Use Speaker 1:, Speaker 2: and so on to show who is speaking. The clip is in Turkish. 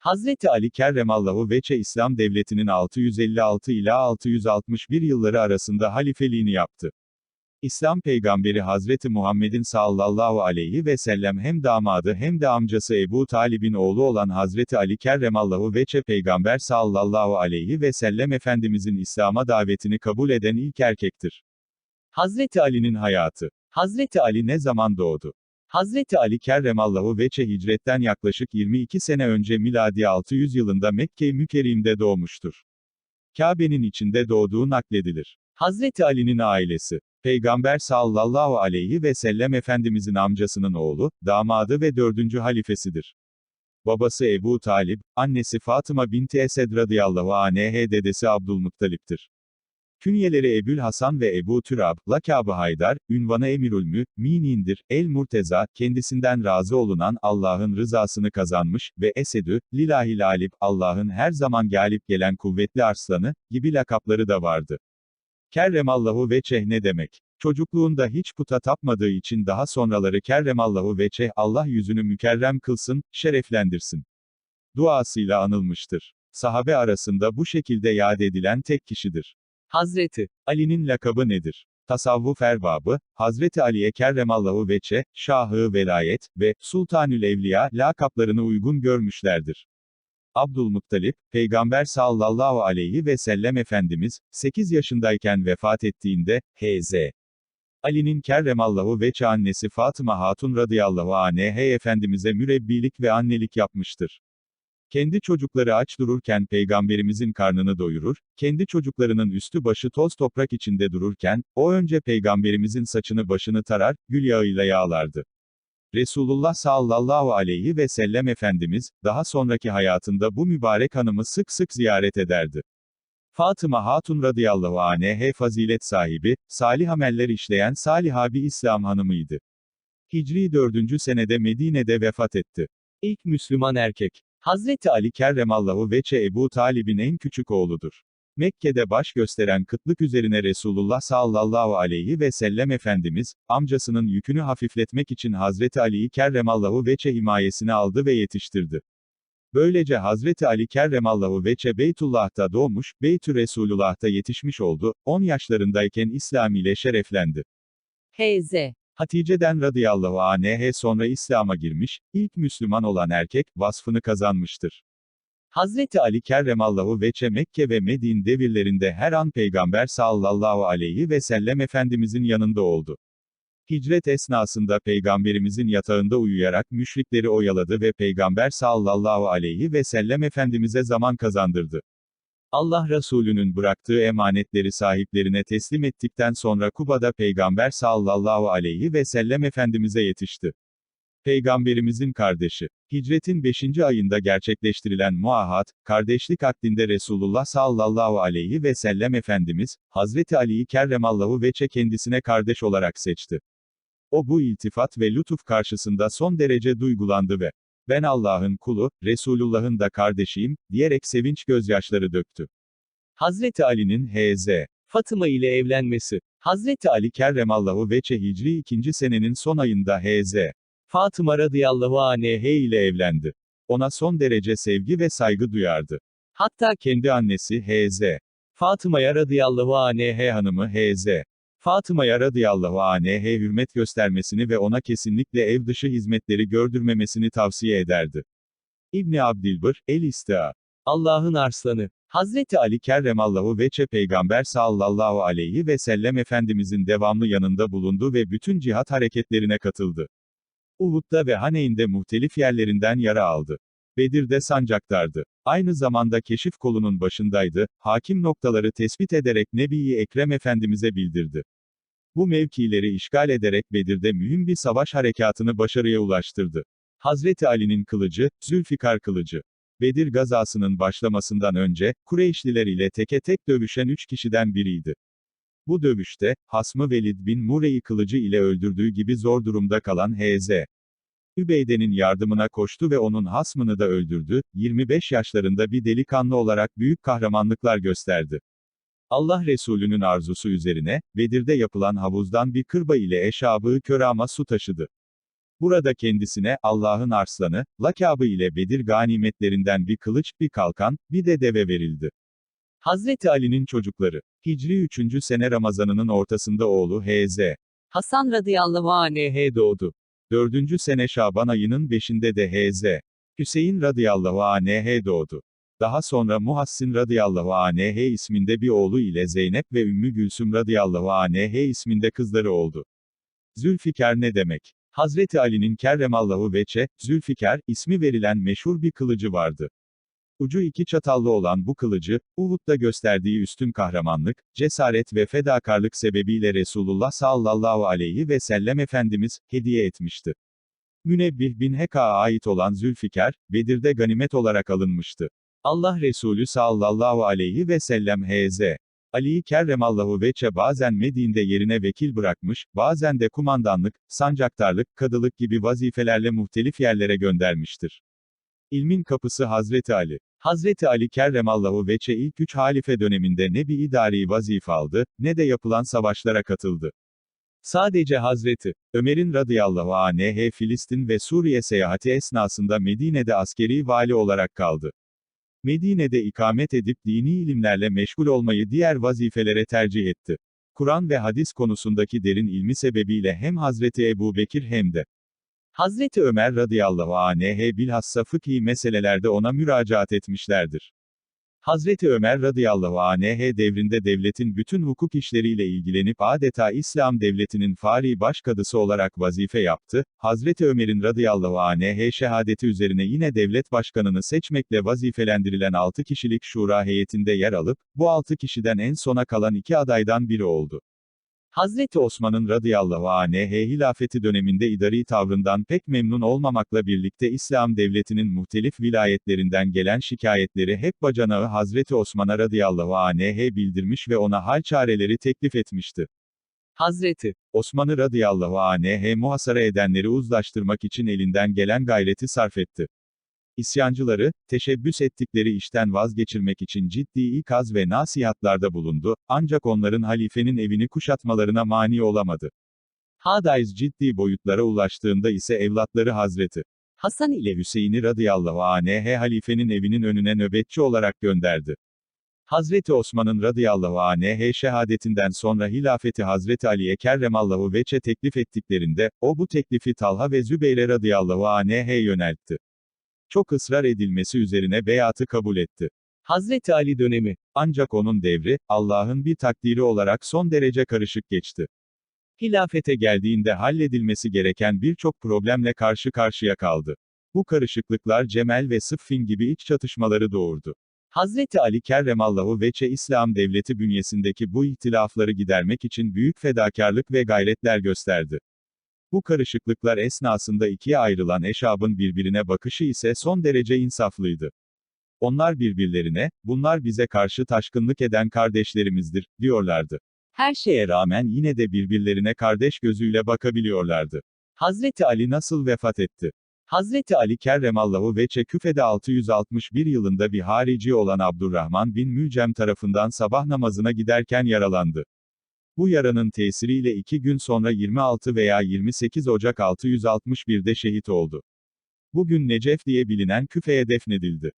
Speaker 1: Hazreti Ali Kerremallahu Veçe İslam Devleti'nin 656 ila 661 yılları arasında halifeliğini yaptı. İslam peygamberi Hazreti Muhammed'in sallallahu aleyhi ve sellem hem damadı hem de amcası Ebu Talib'in oğlu olan Hazreti Ali Kerremallahu Veçe peygamber sallallahu aleyhi ve sellem Efendimizin İslam'a davetini kabul eden ilk erkektir. Hazreti Ali'nin hayatı. Hazreti Ali ne zaman doğdu? Hazreti Ali Kerremallahu Veçe hicretten yaklaşık 22 sene önce miladi 600 yılında Mekke-i Mükerrim'de doğmuştur. Kabe'nin içinde doğduğu nakledilir. Hazreti Ali'nin ailesi. Peygamber sallallahu aleyhi ve sellem Efendimizin amcasının oğlu, damadı ve dördüncü halifesidir. Babası Ebu Talib, annesi Fatıma binti Esed radıyallahu anh dedesi Abdülmuttalip'tir. Künyeleri Ebül Hasan ve Ebu Türab, lakabı Haydar, ünvanı Emirül Mü'minindir, El Murteza, kendisinden razı olunan Allah'ın rızasını kazanmış ve Esedü, Lilahil Alip, Allah'ın her zaman galip gelen kuvvetli arslanı, gibi lakapları da vardı. Kerremallahu veçeh ne demek? Çocukluğunda hiç puta tapmadığı için daha sonraları kerremallahu veçeh Allah yüzünü mükerrem kılsın, şereflendirsin. Duasıyla anılmıştır. Sahabe arasında bu şekilde yad edilen tek kişidir. Hazreti Ali'nin lakabı nedir? Tasavvuf erbabı, Hazreti Ali'ye kerremallahu veçe, şahı velayet ve sultanül evliya lakaplarını uygun görmüşlerdir. Abdülmuttalip, Peygamber sallallahu aleyhi ve sellem Efendimiz, 8 yaşındayken vefat ettiğinde, H.Z. Ali'nin kerremallahu veçe annesi Fatıma Hatun radıyallahu anh Efendimiz'e mürebbilik ve annelik yapmıştır. Kendi çocukları aç dururken peygamberimizin karnını doyurur, kendi çocuklarının üstü başı toz toprak içinde dururken, o önce peygamberimizin saçını başını tarar, gül yağıyla yağlardı. Resulullah sallallahu aleyhi ve sellem Efendimiz, daha sonraki hayatında bu mübarek hanımı sık sık ziyaret ederdi. Fatıma Hatun radıyallahu anh fazilet sahibi, salih ameller işleyen saliha bir İslam hanımıydı. Hicri 4. senede Medine'de vefat etti. İlk Müslüman erkek. Hazreti Ali Kerremallahu Veçe Ebu Talib'in en küçük oğludur. Mekke'de baş gösteren kıtlık üzerine Resulullah sallallahu aleyhi ve sellem Efendimiz, amcasının yükünü hafifletmek için Hazreti Ali'yi Kerremallahu Veçe himayesine aldı ve yetiştirdi. Böylece Hazreti Ali Kerremallahu Veçe Beytullah'ta doğmuş, Beytü Resulullah'ta yetişmiş oldu, 10 yaşlarındayken İslam ile şereflendi.
Speaker 2: H.Z.
Speaker 1: Hatice'den radıyallahu anh sonra İslam'a girmiş, ilk Müslüman olan erkek, vasfını kazanmıştır. Hazreti Ali Kerremallahu Veçe Mekke ve Medine devirlerinde her an Peygamber sallallahu aleyhi ve sellem Efendimizin yanında oldu. Hicret esnasında Peygamberimizin yatağında uyuyarak müşrikleri oyaladı ve Peygamber sallallahu aleyhi ve sellem Efendimiz'e zaman kazandırdı. Allah Resulü'nün bıraktığı emanetleri sahiplerine teslim ettikten sonra Kuba'da Peygamber sallallahu aleyhi ve sellem Efendimiz'e yetişti. Peygamberimizin kardeşi. Hicretin 5. ayında gerçekleştirilen muahat, kardeşlik akdinde Resulullah sallallahu aleyhi ve sellem Efendimiz, Hazreti Ali'yi kerremallahu veçe kendisine kardeş olarak seçti. O bu iltifat ve lütuf karşısında son derece duygulandı ve, ben Allah'ın kulu, Resulullah'ın da kardeşiyim, diyerek sevinç gözyaşları döktü. Hazreti Ali'nin H.Z. Fatıma ile evlenmesi. Hazreti Ali kerremallahu veçe Hicri 2. senenin son ayında H.Z. Fatıma radıyallahu anh ile evlendi. Ona son derece sevgi ve saygı duyardı. Hatta kendi annesi H.Z. Fatıma'ya radıyallahu anh hanımı H.Z. Fatıma'ya radıyallahu anh hürmet göstermesini ve ona kesinlikle ev dışı hizmetleri gördürmemesini tavsiye ederdi. İbni Abdilbır, El İstia. Allah'ın arslanı. Hazreti Ali Kerremallahu Veçe Peygamber sallallahu aleyhi ve sellem Efendimizin devamlı yanında bulundu ve bütün cihat hareketlerine katıldı. Uhud'da ve Haneyn'de muhtelif yerlerinden yara aldı. Bedir'de sancaktardı. Aynı zamanda keşif kolunun başındaydı, hakim noktaları tespit ederek Nebi-i Ekrem Efendimiz'e bildirdi. Bu mevkileri işgal ederek Bedir'de mühim bir savaş harekatını başarıya ulaştırdı. Hazreti Ali'nin kılıcı, Zülfikar kılıcı. Bedir gazasının başlamasından önce, Kureyşliler ile teke tek dövüşen üç kişiden biriydi. Bu dövüşte, hasmı Velid bin Mure'yi kılıcı ile öldürdüğü gibi zor durumda kalan H.Z. Übeyde'nin yardımına koştu ve onun hasmını da öldürdü, 25 yaşlarında bir delikanlı olarak büyük kahramanlıklar gösterdi. Allah Resulü'nün arzusu üzerine, Bedir'de yapılan havuzdan bir kırba ile eşabı körama su taşıdı. Burada kendisine, Allah'ın arslanı, lakabı ile Bedir ganimetlerinden bir kılıç, bir kalkan, bir de deve verildi. Hazreti Ali'nin çocukları. Hicri 3. sene Ramazanının ortasında oğlu H.Z.
Speaker 2: Hasan radıyallahu anh
Speaker 1: doğdu. 4. sene Şaban ayının 5'inde de H.Z. Hüseyin radıyallahu anh doğdu. Daha sonra Muhassin radıyallahu anh isminde bir oğlu ile Zeynep ve Ümmü Gülsüm radıyallahu anh isminde kızları oldu. Zülfikar ne demek? Hazreti Ali'nin kerremallahu veçe, Zülfikar, ismi verilen meşhur bir kılıcı vardı. Ucu iki çatallı olan bu kılıcı, Uhud'da gösterdiği üstün kahramanlık, cesaret ve fedakarlık sebebiyle Resulullah sallallahu aleyhi ve sellem Efendimiz, hediye etmişti. Münebbih bin Heka'ya ait olan Zülfikar, Bedir'de ganimet olarak alınmıştı. Allah Resulü sallallahu aleyhi ve sellem H.Z. Ali'yi kerremallahu veçe bazen Medine'de yerine vekil bırakmış, bazen de kumandanlık, sancaktarlık, kadılık gibi vazifelerle muhtelif yerlere göndermiştir. İlmin kapısı Hazreti Ali. Hazreti Ali kerremallahu veçe ilk üç halife döneminde ne bir idari vazife aldı, ne de yapılan savaşlara katıldı. Sadece Hazreti Ömer'in radıyallahu anh Filistin ve Suriye seyahati esnasında Medine'de askeri vali olarak kaldı. Medine'de ikamet edip dini ilimlerle meşgul olmayı diğer vazifelere tercih etti. Kur'an ve hadis konusundaki derin ilmi sebebiyle hem Hazreti Ebu Bekir hem de Hazreti Ömer radıyallahu anh bilhassa fıkhi meselelerde ona müracaat etmişlerdir. Hazreti Ömer radıyallahu anh devrinde devletin bütün hukuk işleriyle ilgilenip adeta İslam devletinin fari başkadısı olarak vazife yaptı, Hazreti Ömer'in radıyallahu anh şehadeti üzerine yine devlet başkanını seçmekle vazifelendirilen 6 kişilik şura heyetinde yer alıp, bu 6 kişiden en sona kalan iki adaydan biri oldu. Hazreti Osman'ın radıyallahu anh hilafeti döneminde idari tavrından pek memnun olmamakla birlikte İslam devletinin muhtelif vilayetlerinden gelen şikayetleri hep bacanağı Hazreti Osman'a radıyallahu anh bildirmiş ve ona hal çareleri teklif etmişti.
Speaker 2: Hazreti
Speaker 1: Osman'ı radıyallahu anh muhasara edenleri uzlaştırmak için elinden gelen gayreti sarf etti. İsyancıları, teşebbüs ettikleri işten vazgeçirmek için ciddi ikaz ve nasihatlarda bulundu, ancak onların halifenin evini kuşatmalarına mani olamadı. Hadayz ciddi boyutlara ulaştığında ise evlatları Hazreti
Speaker 2: Hasan ile
Speaker 1: Hüseyin'i radıyallahu anh halifenin evinin önüne nöbetçi olarak gönderdi. Hazreti Osman'ın radıyallahu anh şehadetinden sonra hilafeti Hazreti Ali'ye kerremallahu veçe teklif ettiklerinde, o bu teklifi Talha ve Zübeyre radıyallahu anh'e yöneltti. Çok ısrar edilmesi üzerine beyatı kabul etti.
Speaker 2: Hazreti Ali dönemi
Speaker 1: Ancak onun devri, Allah'ın bir takdiri olarak son derece karışık geçti. Hilafete geldiğinde halledilmesi gereken birçok problemle karşı karşıya kaldı. Bu karışıklıklar Cemel ve Sıffin gibi iç çatışmaları doğurdu. Hazreti Ali kerremallahu veçe İslam devleti bünyesindeki bu ihtilafları gidermek için büyük fedakarlık ve gayretler gösterdi. Bu karışıklıklar esnasında ikiye ayrılan eşabın birbirine bakışı ise son derece insaflıydı. Onlar birbirlerine, bunlar bize karşı taşkınlık eden kardeşlerimizdir, diyorlardı.
Speaker 2: her
Speaker 1: şeye rağmen yine de birbirlerine kardeş gözüyle bakabiliyorlardı. Hazreti Ali nasıl vefat etti? Hazreti Ali kerremallahu veçe küfede 661 yılında bir harici olan Abdurrahman bin Mücem tarafından sabah namazına giderken yaralandı. Bu yaranın tesiriyle iki gün sonra 26 veya 28 Ocak 661'de şehit oldu. Bugün Necef diye bilinen küfeye defnedildi.